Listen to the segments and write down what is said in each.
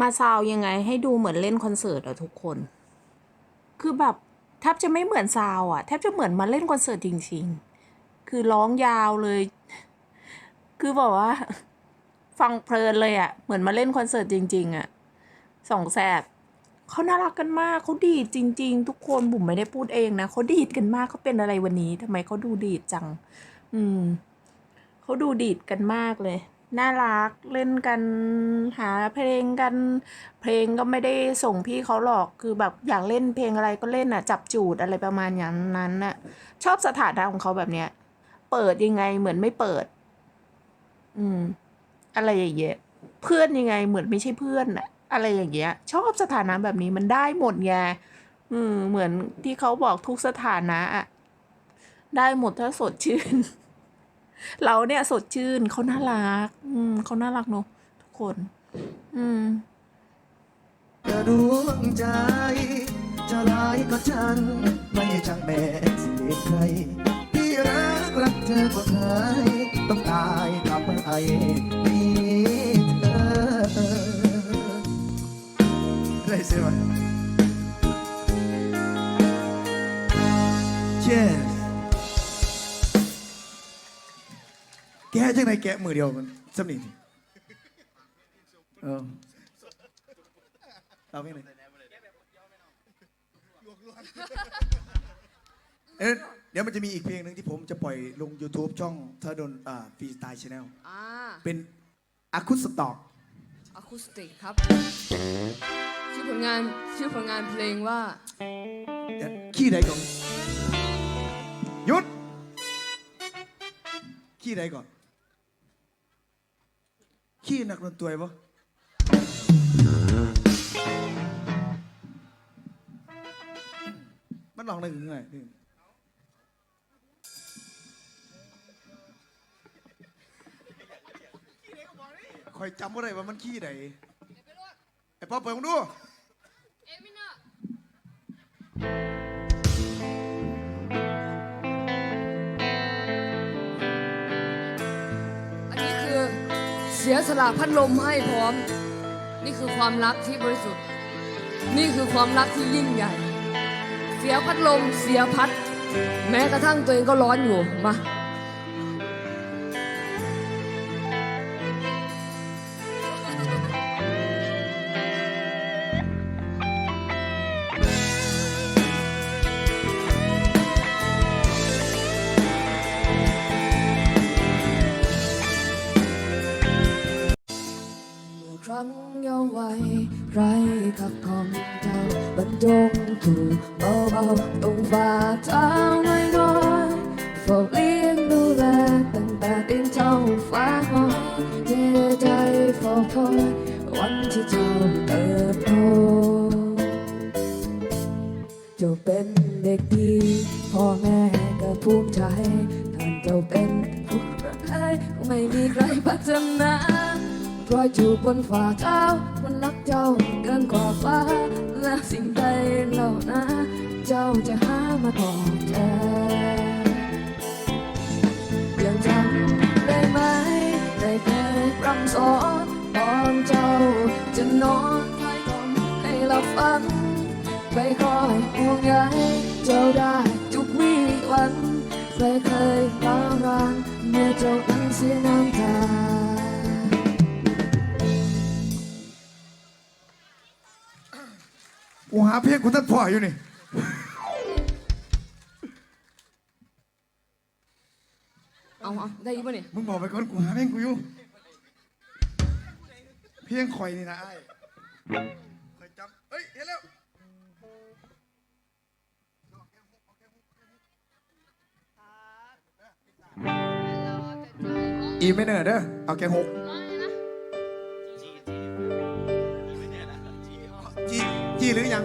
มาซาวยังไงให้ดูเหมือนเล่นคอนเสิร์ตอะทุกคน คือแบบแทบจะไม่เหมือนซาวอะแทบจะเหมือนมาเล่นคอนเสิร์ตจริง ๆ คือร้องยาวเลย คือบอกว่า ฟังเพลินเลยอะเหมือนมาเล่นคอนเสิร์ตจริง ๆอะสองแสบเขาน่ารักกันมากเขาดีดจริง ๆ ทุกคนบุ๋มไม่ได้พูดเองนะเขาดีดกันมากเขาเป็นอะไรวันนี้ทำไมเขาดูดีดจัง อืมเขาดูดีดกันมากเลย น่ารักเล่นกันหาเพลงกัน เพลงก็ไม่ได้ส่งพี่เขาหรอกคือแบบอยากเล่นเพลงอะไรก็เล่นอะ จับจูดอะไรประมาณอย่างนั้นน่ะ ชอบสถานะของเขาแบบเนี้ย เปิดยังไงเหมือนไม่เปิด อืม อะไรอย่างเงี้ยเพื่อนยังไงเหมือนไม่ใช่เพื่อนอะอะไรอย่างเงี้ย ชอบสถานะแบบนี้มันได้หมดไงอืมเหมือนที่เขาบอกทุกสถานะอะได้หมดถ้าสดชื่น เราเนี่ยสดชื่นเขาน่ารัก อืมเขาน่ารักเนอะทุกคน อืมกระดวงใจจะลายก็ช่างไม่ช่างแม่สิใครที่รักรักเธอกว่าใครต้องตายกลับมาไอ้มีเธอได้สิวะ Cheers แกะจังไหนแกะมือเดียวมันสำนีทีเออเอาเพลงไหนเอ๊ะเดี๋ยวมันจะมีอีกเพลงหนึ่งที่ผมจะปล่อยลง YouTube ช่องทดนอ่าฟรีสไตล์ชาแนลอ่าเป็นอะคูสต็อกอะคูสติกครับ ชื่อผลงานชื่อผลงานเพลงว่า ขี้ใดก่อนหยุดขี้ใดก่อน ขี้นักดนตรีปะมันลองได้ยังไงนี่คอยจำว่าไรว่ามันขี้ไหนไอ้พ่อเปิดมึงดู เสียสละพัดลมให้พร้อม นี่คือความรักที่บริสุทธิ์ นี่คือความรักที่ยิ่งใหญ่ เสียพัดลม เสียพัด แม้กระทั่งตัวเองก็ร้อนอยู่มา วัยไรขับของเจ้าบรรจงถูกเบาๆตรงฝ่าเท้าน้อยน้อยๆฝ้าเลี้ยงดูแลตั้งแต่ดินเจ้าฟ้าหอยเจใจเฝ้าคอยวันที่เจ้าเติบโตเจ้าเป็นเด็กดีพ่อแม่ก็ภูมิใจท่านเจ้าเป็นผู้รักใครไม่มีใครพัฒนา รอยจูบบนฝ่าเท้า มันรักเจ้าเกินกว่าฟ้า และสิ่งใดเหล่านั้นเจ้าจะหามาตอบแทนยังจำได้ไหมได้เคยรำสอนตอนเจ้าจะนอนคอยกล่อมให้หลับฝันไปคอยห่วงใยเจ้าได้ทุกวี่วันเคยเคยร้าวรานเมื่อเจ้านั้นเสียน้ำตา กูหาเพลงคุณท่านพ่ออยู่นี่ เอาเอาได้ยินปะเนี่ยมึงบอกไปก่อนกูหาเพลงกูอยู่ เพลงคอยนี่นะไอ้คอยจำเอ้ยเห็นแล้ว อีไม่เนอร์เด้อเอาแค่หกจี หรือยัง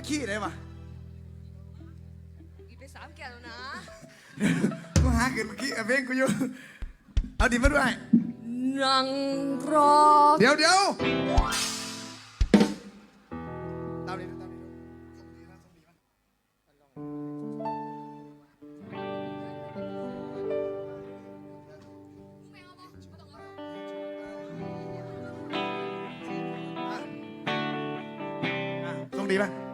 จีขี้ได้ปะอีกไปสามแก้วแล้วนะ กูหาเกินเมื่อกี้เอาเพลงกูอยู่ เอาดิมาด้วย นั่งรอเดี๋ยวเดี๋ยวตามนี้ตามนี้ส่งดีนะส่งดีนะอะอะส่งดีป่ะ